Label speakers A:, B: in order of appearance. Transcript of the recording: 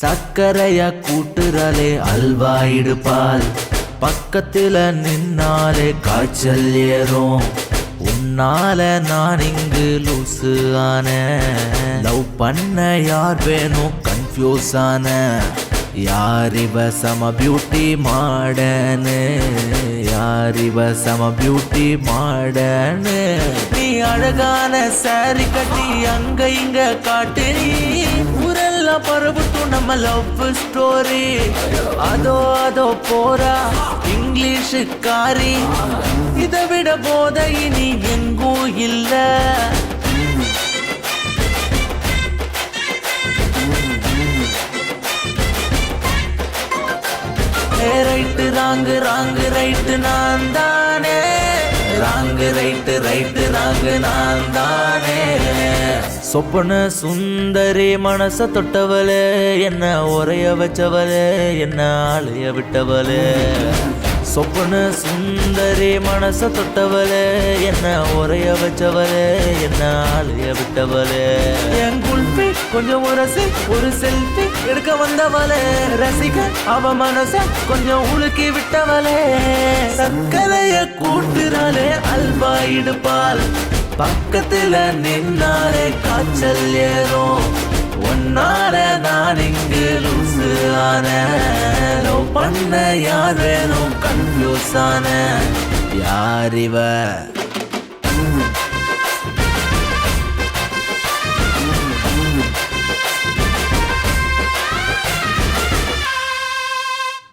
A: சக்கரைய கூட்டுறாலே அல்வா இடுப்பால். பக்கத்துல நின்னாலே காய்ச்சல் ஏறும். உன்னால நான் இங்கு லூசு ஆன லவ் பண்ண யார் வேணும் கன்ஃபியூஸ் ஆன யார் இவ சம பியூட்டி மாடனு யார் சம பியூட்டி மாடனு நீ அழகான சாரி கட்டி அங்க இங்க காட்டு ஊரெல்லாம் பரவட்டும் நம்ம லவ் ஸ்டோரி அதோ அதோ போறா இங்கிலீஷ் காரி இதை விட போத இனி எங்கும் இல்லை ரைட்டு ராங்கு ராங்கு ரைட்டு நான் தானே. ராங்கு ரைட்டு ரைட்டு ராங்கு நான் தானே. சொப்பன சுந்தரி மனச தொட்டவளே என்ன உரைய வச்சவளே என்ன ஆளைய விட்டவளே. சொப்பன சுந்தரி மனச தொட்டவளே என்ன உரைய வச்சவளே என்ன ஆளைய விட்டவளே. எங்க செல்ஃபி கொஞ்சம் உரசி ஒரு செல்ஃபி எடுக்க வந்தவளே ரசிக அவ மனச கொஞ்சம் உலுக்கி விட்டவளே. சக்கரைய கூட்டுறாளே அல்வா இடுப்பால் பக்கத்துல நின்னாலே காய்ச்சல் ஏறும். உன்னால நான் இங்கு லூசு ஆன. லவ் பண்ண யார் வேணும் கன்ஃபியூஸ் ஆன. யார் இவ?